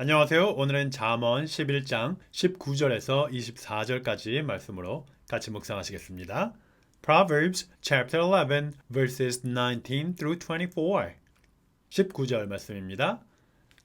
안녕하세요. 오늘은 잠언 11장 19절에서 24절까지 말씀으로 같이 묵상하시겠습니다. Proverbs chapter 11 verses 19 through 24. 19절 말씀입니다.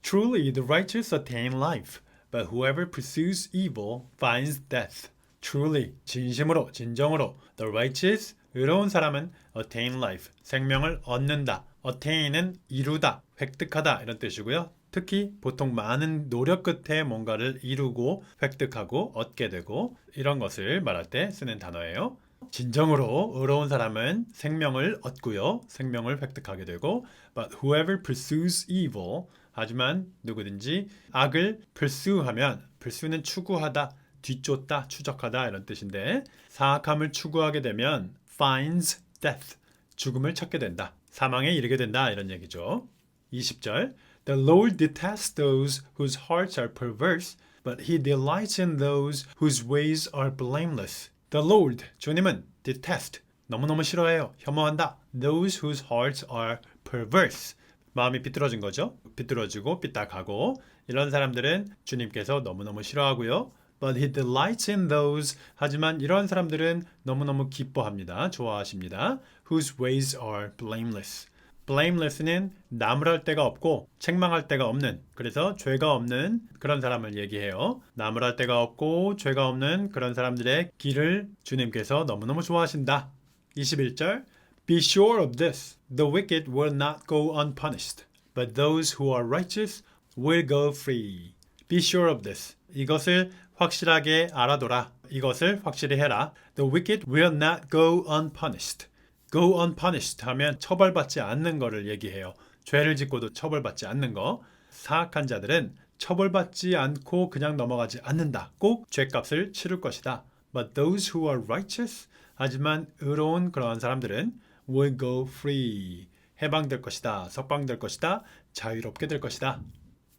Truly the righteous attain life, but whoever pursues evil finds death. Truly 진심으로 진정으로 the righteous 의로운 사람은 attain life 생명을 얻는다. attain은 이루다, 획득하다 이런 뜻이고요. 특히 보통 많은 노력 끝에 뭔가를 이루고 획득하고 얻게 되고 이런 것을 말할 때 쓰는 단어예요. 진정으로 의로운 사람은 생명을 얻고요. 생명을 획득하게 되고 but whoever pursues evil 하지만 누구든지 악을 pursue하면 pursue는 추구하다, 뒤쫓다, 추적하다 이런 뜻인데 사악함을 추구하게 되면 finds death 죽음을 찾게 된다. 사망에 이르게 된다 이런 얘기죠. 20절 The Lord detests those whose hearts are perverse, but he delights in those whose ways are blameless. The Lord, 주님은 detest, 너무너무 싫어해요. 혐오한다. Those whose hearts are perverse. 마음이 비뚤어진 거죠. 비뚤어지고 삐딱하고 이런 사람들은 주님께서 너무너무 싫어하고요. But he delights in those. 하지만 이런 사람들은 너무너무 기뻐합니다. 좋아하십니다. Whose ways are blameless. Blameless는 나무랄 데가 없고 책망할 데가 없는 그래서 죄가 없는 그런 사람을 얘기해요. 나무랄 데가 없고 죄가 없는 그런 사람들의 길을 주님께서 너무너무 좋아하신다. 21절 Be sure of this, the wicked will not go unpunished, but those who are righteous will go free. Be sure of this. 이것을 확실하게 알아둬라. 이것을 확실히 해라. The wicked will not go unpunished. Go unpunished 하면 처벌받지 않는 거를 얘기해요. 죄를 짓고도 처벌받지 않는 거. 사악한 자들은 처벌받지 않고 그냥 넘어가지 않는다. 꼭 죄값을 치를 것이다. But those who are righteous 하지만 의로운 그러한 사람들은 will go free. 해방될 것이다. 석방될 것이다. 자유롭게 될 것이다.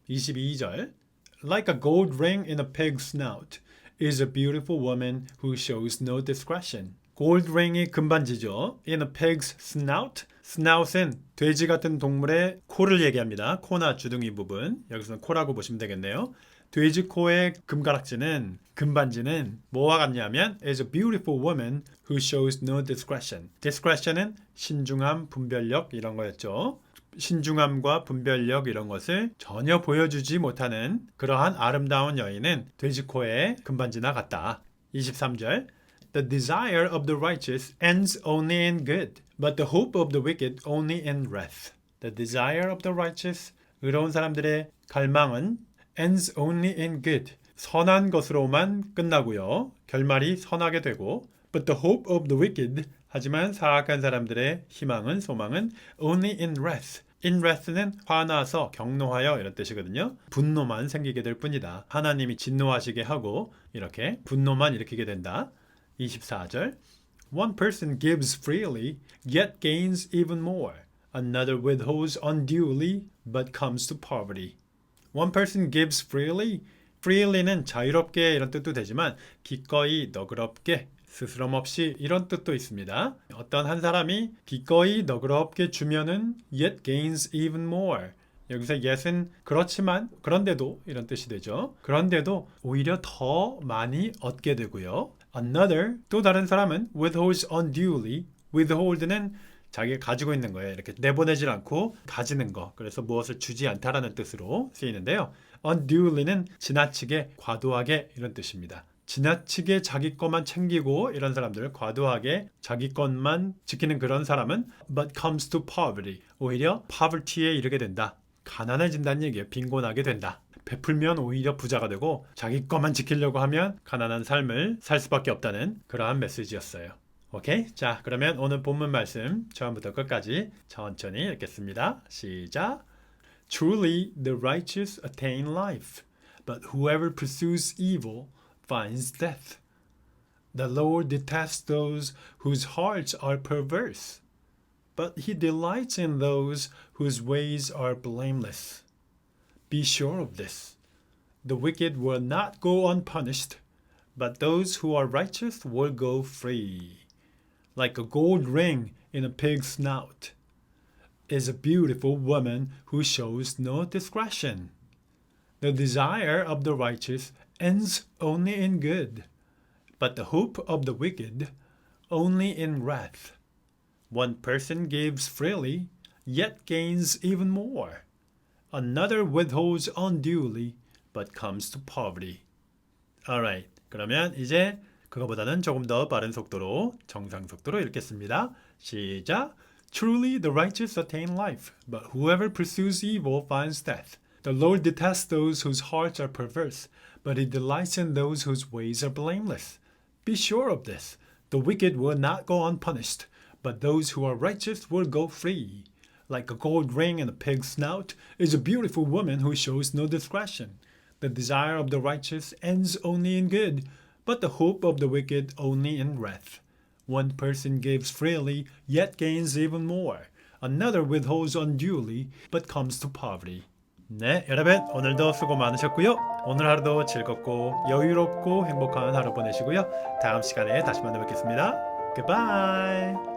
22절 Like a gold ring in a pig's snout is a beautiful woman who shows no discretion. 골드 링이 금반지죠. In a pig's snout. snout은 돼지 같은 동물의 코를 얘기합니다. 코나 주둥이 부분. 여기서는 코라고 보시면 되겠네요. 돼지 코의 금가락지는 금반지는 뭐와 같냐면 is a beautiful woman who shows no discretion. discretion은 신중함, 분별력 이런 거였죠. 신중함과 분별력 이런 것을 전혀 보여주지 못하는 그러한 아름다운 여인은 돼지코의 금반지나 같다. 23절 The desire of the righteous ends only in good, but the hope of the wicked only in wrath. The desire of the righteous 의로운 사람들의 갈망은 ends only in good. 선한 것으로만 끝나고요. 결말이 선하게 되고 but the hope of the wicked 하지만 사악한 사람들의 희망은 소망은 only in wrath. in wrath는 화나서 경노하여 이런 뜻이거든요. 분노만 생기게 될 뿐이다. 하나님이 진노하시게 하고 이렇게 분노만 일으키게 된다. 24절 One person gives freely, yet gains even more. Another withholds unduly, but comes to poverty. One person gives freely. freely는 자유롭게 이런 뜻도 되지만 기꺼이 너그럽게 스스럼 없이 이런 뜻도 있습니다. 어떤 한 사람이 기꺼이 너그럽게 주면은 yet gains even more. 여기서 yet은 그렇지만 그런데도 이런 뜻이 되죠. 그런데도 오히려 더 많이 얻게 되고요. Another 또 다른 사람은 withholds unduly. withhold는 자기가 가지고 있는 거예요. 이렇게 내보내질 않고 가지는 거. 그래서 무엇을 주지 않다라는 뜻으로 쓰이는데요. unduly는 지나치게 과도하게 이런 뜻입니다. 지나치게 자기 것만 챙기고 이런 사람들 과도하게 자기 것만 지키는 그런 사람은 but comes to poverty 오히려 poverty에 이르게 된다 가난해진다는 얘기예요 빈곤하게 된다 베풀면 오히려 부자가 되고 자기 것만 지키려고 하면 가난한 삶을 살 수밖에 없다는 그러한 메시지였어요 오케이 자 그러면 오늘 본문 말씀 처음부터 끝까지 천천히 읽겠습니다 시작 Truly the righteous attain life but whoever pursues evil finds death. The Lord detests those whose hearts are perverse, but he delights in those whose ways are blameless. Be sure of this the wicked will not go unpunished, but those who are righteous will go free. Like a gold ring in a pig's snout is a beautiful woman who shows no discretion. The desire of the righteous ends only in good, but the hope of the wicked only in wrath. One person gives freely, yet gains even more Another withholds unduly, but comes to poverty. Alright. 그러면 이제 그거보다는 조금 더 빠른 속도로 정상 속도로 읽겠습니다. 시작. Truly the righteous attain life, but whoever pursues evil finds death. The Lord detests those whose hearts are perverse, but he delights in those whose ways are blameless. Be sure of this. The wicked will not go unpunished, but those who are righteous will go free. Like a gold ring in a pig's snout is a beautiful woman who shows no discretion. The desire of the righteous ends only in good, but the hope of the wicked only in wrath. One person gives freely, yet gains even more. Another withholds unduly, but comes to poverty. 네, 여러분 오늘도 수고 많으셨고요. 오늘 하루도 즐겁고 여유롭고 행복한 하루 보내시고요. 다음 시간에 다시 만나 뵙겠습니다. Goodbye.